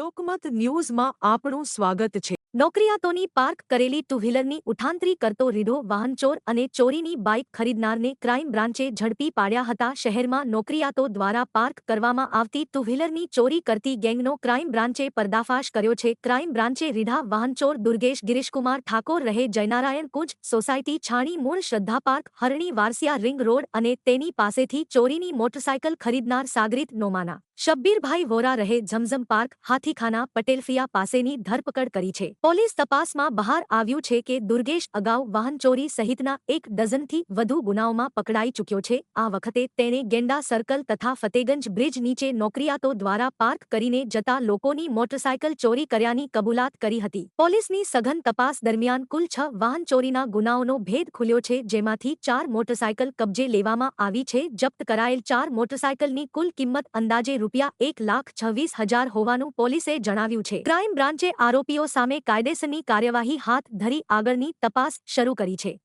જનમત ન્યૂઝમાં આપણું સ્વાગત છે. નોકરિયાતોની પાર્ક કરેલી ટુ વ્હીલરની ઉઠાંતરી કરતો રીઢો વાહનચોર અને ચોરીની બાઇક ખરીદનારને ક્રાઇમ બ્રાન્ચે ઝડપી પાડ્યા હતા. શહેરમાં નોકરિયાતો દ્વારા પાર્ક કરવામાં આવતી ટુ વ્હીલરની ચોરી કરતી ગેંગનો ક્રાઇમ બ્રાન્ચે પર્દાફાશ કર્યો છે. ક્રાઇમ બ્રાન્ચે રીઢા વાહનચોર દુર્ગેશ ગિરીશકુમાર ઠાકોર રહે જયનારાયણ કુંજ સોસાયટી છાણી મૂળ Shraddha park Harni Warasiya ring road અને તેની પાસેથી ચોરીની મોટરસાયકલ ખરીદનાર સાગરીત નોમાના શબ્બીરભાઈ વોરા રહે ઝમઝમ પાર્ક, હાથીખાના, પટેલફિયા પાસેની ધરપકડ કરી છે. પોલીસ તપાસમાં બહાર આવ્યું છે કે દુર્ગેશ અગાઉ વાહનચોરી સહિતના એક ડઝનથી વધુ ગુનાઓમાં પકડાઈ ચૂક્યો છે. આ વખતે તેણે ગેંડા સર્કલ તથા ફતેગંજ બ્રિજ નીચે નોકરિયાતો દ્વારા પાર્ક કરીને જતા લોકોની મોટરસાયકલ ચોરી કર્યાની કબૂલાત કરી હતી. પોલીસની સઘન તપાસ દરમિયાન કુલ છ વાહનચોરીના ગુનાઓનો ભેદ ખુલ્યો છે, જેમાંથી ચાર મોટરસાયકલ કબજે લેવામાં આવી છે. જપ્ત કરાયેલ ચાર મોટરસાયકલની કુલ કિંમત અંદાજે રૂપિયા એક લાખ છવ્વીસ હજાર હોવાનું પોલીસે જણાવ્યું છે. ક્રાઇમ બ્રાન્ચે આરોપીઓ સામે કાયદેસરની કાર્યવાહી હાથ ધરી આગળની તપાસ શરૂ કરી છે.